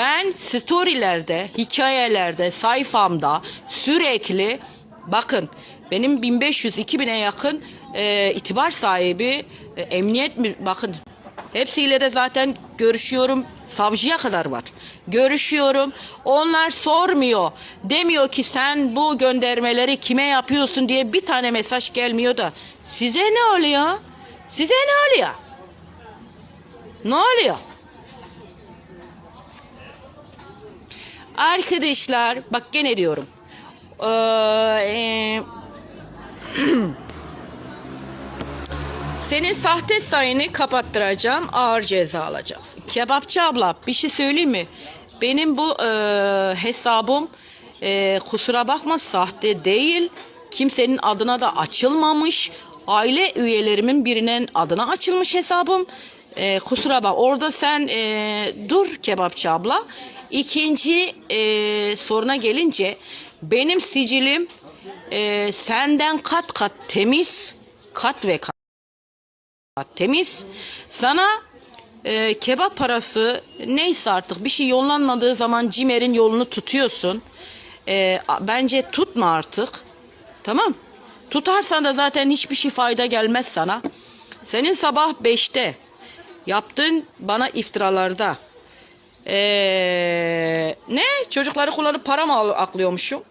Ben storylerde, hikayelerde, sayfamda sürekli bakın benim 1500-2000'e yakın e, itibar sahibi e, emniyet mi bakın hepsiyle de zaten görüşüyorum savcıya kadar var. Görüşüyorum. Onlar sormuyor. Demiyor ki sen bu göndermeleri kime yapıyorsun diye bir tane mesaj gelmiyor da size ne oluyor? Size ne oluyor? Ne oluyor? Arkadaşlar bak gene diyorum. Ee, e, senin sahte sayını kapattıracağım. Ağır ceza alacaksın. Kebapçı abla bir şey söyleyeyim mi? Benim bu e, hesabım e, kusura bakma sahte değil. Kimsenin adına da açılmamış. Aile üyelerimin birinin adına açılmış hesabım. E, kusura bak orada sen e, dur kebapçı abla. İkinci e, soruna gelince benim sicilim e, senden kat kat temiz kat ve kat temiz. Sana e, kebap parası neyse artık bir şey yollanmadığı zaman Cimer'in yolunu tutuyorsun. E, bence tutma artık. Tamam. Tutarsan da zaten hiçbir şey fayda gelmez sana. Senin sabah 5'te yaptığın bana iftiralarda ee, ne? Çocukları kullanıp para mı aklıyormuşum?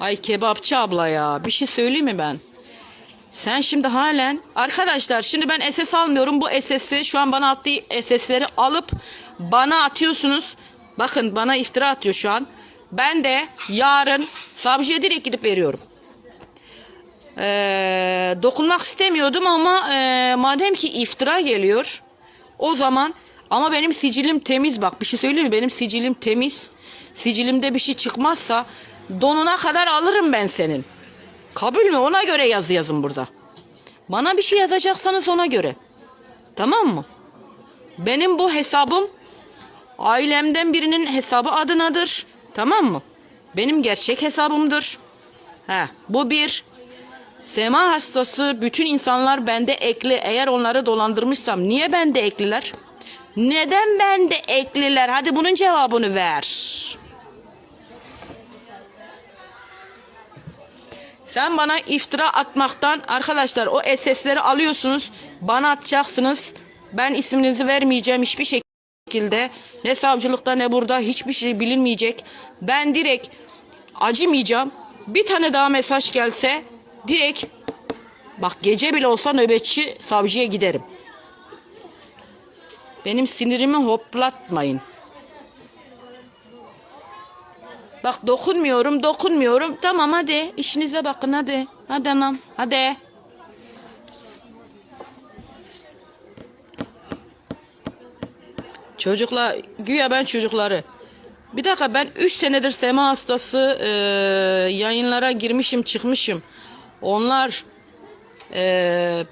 Ay kebapçı abla ya. Bir şey söyleyeyim mi ben? Sen şimdi halen arkadaşlar şimdi ben SS almıyorum. Bu SS'i şu an bana attığı SS'leri alıp bana atıyorsunuz. Bakın bana iftira atıyor şu an. Ben de yarın savcıya direkt gidip veriyorum. Ee, dokunmak istemiyordum ama e, madem ki iftira geliyor o zaman ama benim sicilim temiz. Bak bir şey söyleyeyim mi? Benim sicilim temiz. Sicilimde bir şey çıkmazsa donuna kadar alırım ben senin. Kabul mü? Ona göre yazı yazın burada. Bana bir şey yazacaksanız ona göre. Tamam mı? Benim bu hesabım ailemden birinin hesabı adınadır. Tamam mı? Benim gerçek hesabımdır. He, bu bir. Sema hastası bütün insanlar bende ekli. Eğer onları dolandırmışsam niye bende ekliler? Neden bende ekliler? Hadi bunun cevabını ver. Sen bana iftira atmaktan arkadaşlar o SS'leri alıyorsunuz. Bana atacaksınız. Ben isminizi vermeyeceğim hiçbir şekilde. Ne savcılıkta ne burada hiçbir şey bilinmeyecek. Ben direkt acımayacağım. Bir tane daha mesaj gelse direkt bak gece bile olsa nöbetçi savcıya giderim. Benim sinirimi hoplatmayın. Bak dokunmuyorum, dokunmuyorum. Tamam hadi işinize bakın hadi. Hadi anam, hadi. Çocuklar, güya ben çocukları. Bir dakika ben 3 senedir sema hastası e, yayınlara girmişim çıkmışım. Onlar e,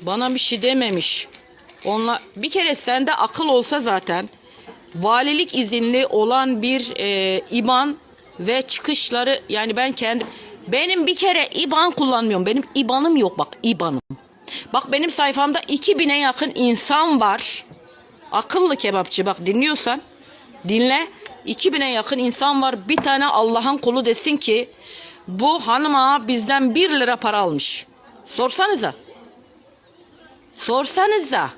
bana bir şey dememiş. Onlar bir kere sende akıl olsa zaten valilik izinli olan bir e, IBAN ve çıkışları yani ben kendim benim bir kere IBAN kullanmıyorum. Benim IBAN'ım yok bak IBAN'ım. Bak benim sayfamda 2000'e yakın insan var. Akıllı kebapçı bak dinliyorsan dinle. 2000'e yakın insan var. Bir tane Allah'ın kulu desin ki bu hanıma bizden 1 lira para almış. Sorsanıza. Sorsanıza.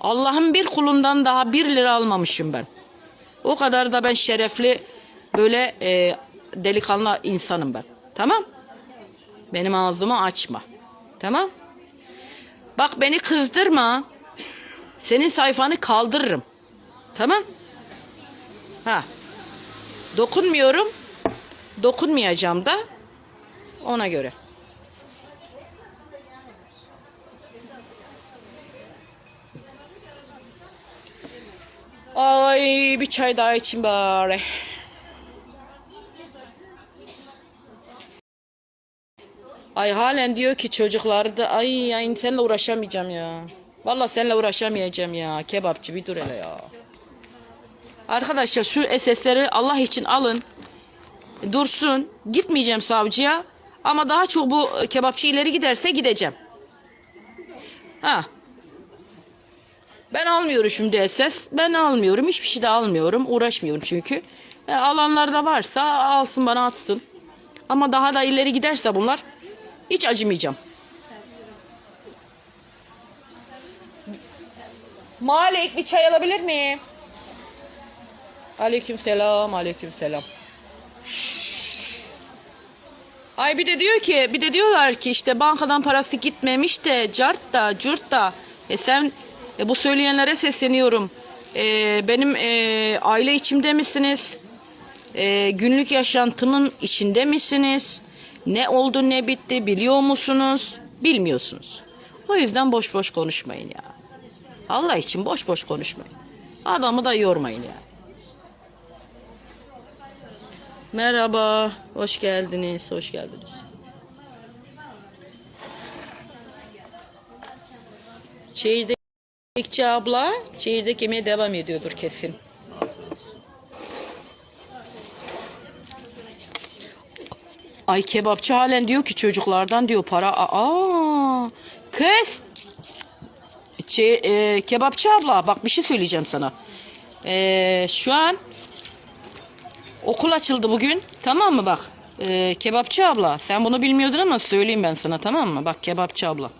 Allah'ın bir kulundan daha 1 lira almamışım ben. O kadar da ben şerefli böyle e, delikanlı insanım ben. Tamam? Benim ağzımı açma. Tamam? Bak beni kızdırma. Senin sayfanı kaldırırım. Tamam? Ha. Dokunmuyorum. Dokunmayacağım da ona göre. Ay bir çay daha için bari. Ay halen diyor ki çocukları da ay ay seninle uğraşamayacağım ya. Vallahi seninle uğraşamayacağım ya. Kebapçı bir dur hele ya. Arkadaşlar şu SS'leri Allah için alın. Dursun. Gitmeyeceğim savcıya. Ama daha çok bu kebapçı ileri giderse gideceğim. Ha. Ben almıyorum şimdi SS. Ben almıyorum. Hiçbir şey de almıyorum. Uğraşmıyorum çünkü. E, alanlar da varsa alsın bana atsın. Ama daha da ileri giderse bunlar hiç acımayacağım. Malik bir çay alabilir miyim? Aleyküm selam, aleyküm selam. Ay bir de diyor ki, bir de diyorlar ki işte bankadan parası gitmemiş de cart da cürt da. E sen e bu söyleyenlere sesleniyorum. E, benim e, aile içimde misiniz? E, günlük yaşantımın içinde misiniz? Ne oldu ne bitti biliyor musunuz? Bilmiyorsunuz. O yüzden boş boş konuşmayın ya. Allah için boş boş konuşmayın. Adamı da yormayın ya. Merhaba, hoş geldiniz, hoş geldiniz. Çeyirdekçi abla, çeyirdek yemeye devam ediyordur kesin. Ay kebapçı halen diyor ki çocuklardan diyor para. Aa, kız. Şey, e, kebapçı abla bak bir şey söyleyeceğim sana. E, şu an okul açıldı bugün. Tamam mı bak. E, kebapçı abla sen bunu bilmiyordun ama söyleyeyim ben sana tamam mı? Bak kebapçı abla.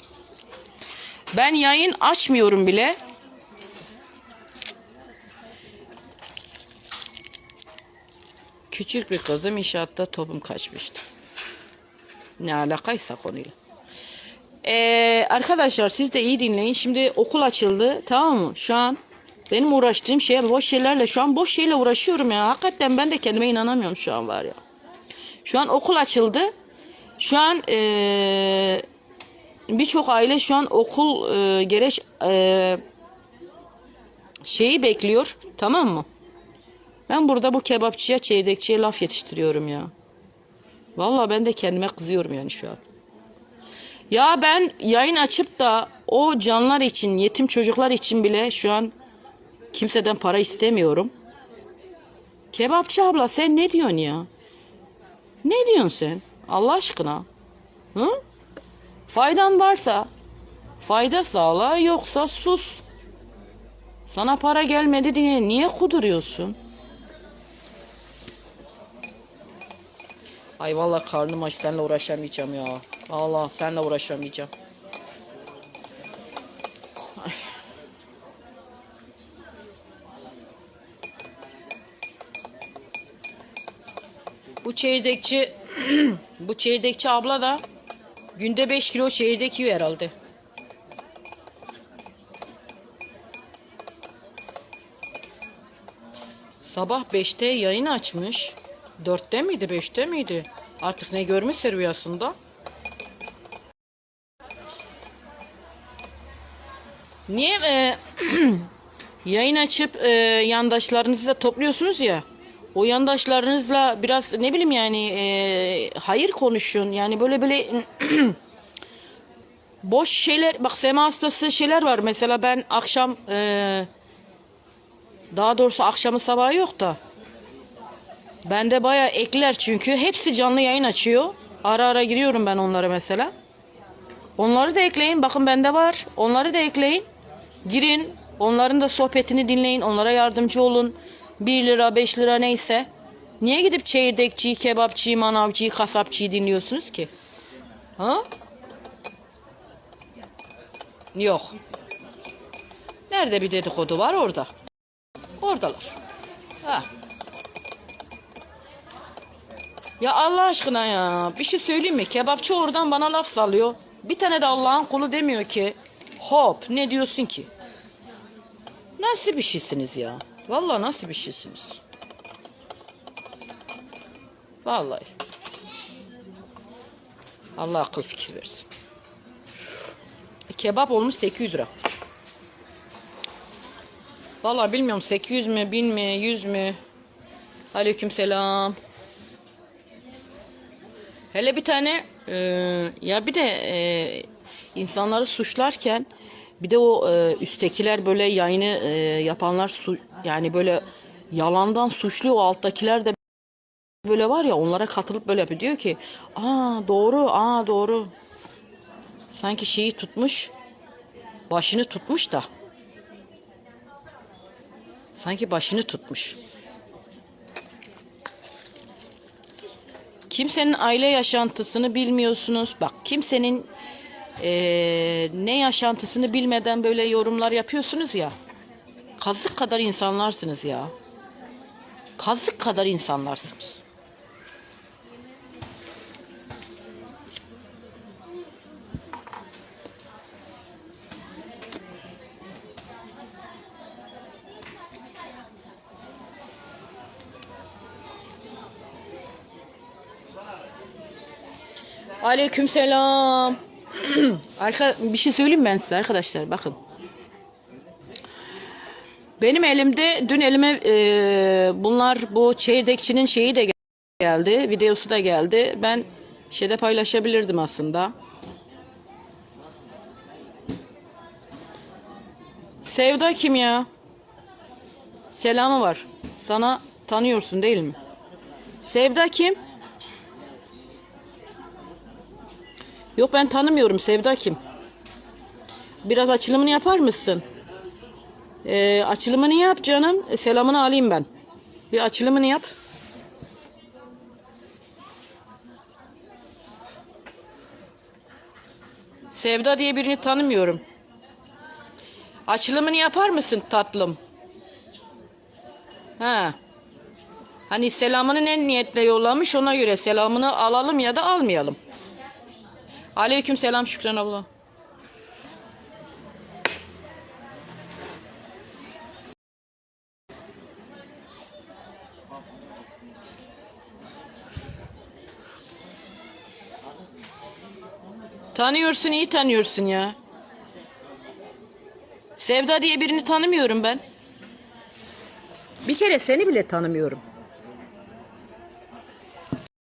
Ben yayın açmıyorum bile. Küçük bir kızım inşaatta topum kaçmıştı. Ne alakaysa konuyla. Ee, arkadaşlar siz de iyi dinleyin. Şimdi okul açıldı tamam mı? Şu an benim uğraştığım şey boş şeylerle şu an boş şeyle uğraşıyorum ya. Hakikaten ben de kendime inanamıyorum şu an var ya. Şu an okul açıldı. Şu an ee, birçok aile şu an okul ee, gereç ee, şeyi bekliyor. Tamam mı? Ben burada bu kebapçıya, çeyrekçiye laf yetiştiriyorum ya. Vallahi ben de kendime kızıyorum yani şu an. Ya ben yayın açıp da o canlar için, yetim çocuklar için bile şu an kimseden para istemiyorum. Kebapçı abla sen ne diyorsun ya? Ne diyorsun sen? Allah aşkına. Hı? Faydan varsa fayda sağla yoksa sus. Sana para gelmedi diye niye kuduruyorsun? Ay vallahi karnım aç seninle uğraşamayacağım ya. Allah seninle uğraşamayacağım. Ay. Bu çeyrekçi bu çeyrekçi abla da günde 5 kilo çeyrek yiyor herhalde. Sabah 5'te yayın açmış. 4'te miydi 5'te miydi? Artık ne görmüşse rüyasında. Niye e, yayın açıp e, yandaşlarınızı da topluyorsunuz ya? O yandaşlarınızla biraz ne bileyim yani e, hayır konuşun. Yani böyle böyle boş şeyler bak sema hastası şeyler var. Mesela ben akşam e, daha doğrusu akşamı sabahı yok da Bende baya ekler çünkü hepsi canlı yayın açıyor. Ara ara giriyorum ben onlara mesela. Onları da ekleyin. Bakın bende var. Onları da ekleyin. Girin. Onların da sohbetini dinleyin. Onlara yardımcı olun. 1 lira 5 lira neyse. Niye gidip çeyirdekçiyi, kebapçıyı, manavcıyı, kasapçıyı dinliyorsunuz ki? Ha? Yok. Nerede bir dedikodu var orada. Oradalar. Ha. Ya Allah aşkına ya bir şey söyleyeyim mi? Kebapçı oradan bana laf salıyor. Bir tane de Allah'ın kulu demiyor ki hop ne diyorsun ki? Nasıl bir şeysiniz ya? Vallahi nasıl bir şeysiniz? Vallahi. Allah akıl fikir versin. Kebap olmuş 800 lira. Vallahi bilmiyorum 800 mü 1000 mi 100 mü? Aleyküm selam. Hele bir tane e, ya bir de e, insanları suçlarken bir de o e, üsttekiler böyle yayını e, yapanlar su, yani böyle yalandan suçluyor o alttakiler de böyle var ya onlara katılıp böyle yapıyor diyor ki aa doğru aa doğru sanki şeyi tutmuş başını tutmuş da Sanki başını tutmuş. Kimsenin aile yaşantısını bilmiyorsunuz. Bak kimsenin eee, ne yaşantısını bilmeden böyle yorumlar yapıyorsunuz ya. Kazık kadar insanlarsınız ya. Kazık kadar insanlarsınız. Aleykümselam. Arka bir şey söyleyeyim ben size arkadaşlar bakın. Benim elimde dün elime e, bunlar bu çeyrekçinin şeyi de geldi, videosu da geldi. Ben şeyde paylaşabilirdim aslında. Sevda kim ya? Selamı var. Sana tanıyorsun değil mi? Sevda kim? Yok ben tanımıyorum. Sevda kim? Biraz açılımını yapar mısın? Ee, açılımını yap canım. E, selamını alayım ben. Bir açılımını yap. Sevda diye birini tanımıyorum. Açılımını yapar mısın tatlım? Ha. Hani selamını ne niyetle yollamış ona göre selamını alalım ya da almayalım. Aleyküm selam Şükran abla. Tanıyorsun iyi tanıyorsun ya. Sevda diye birini tanımıyorum ben. Bir kere seni bile tanımıyorum.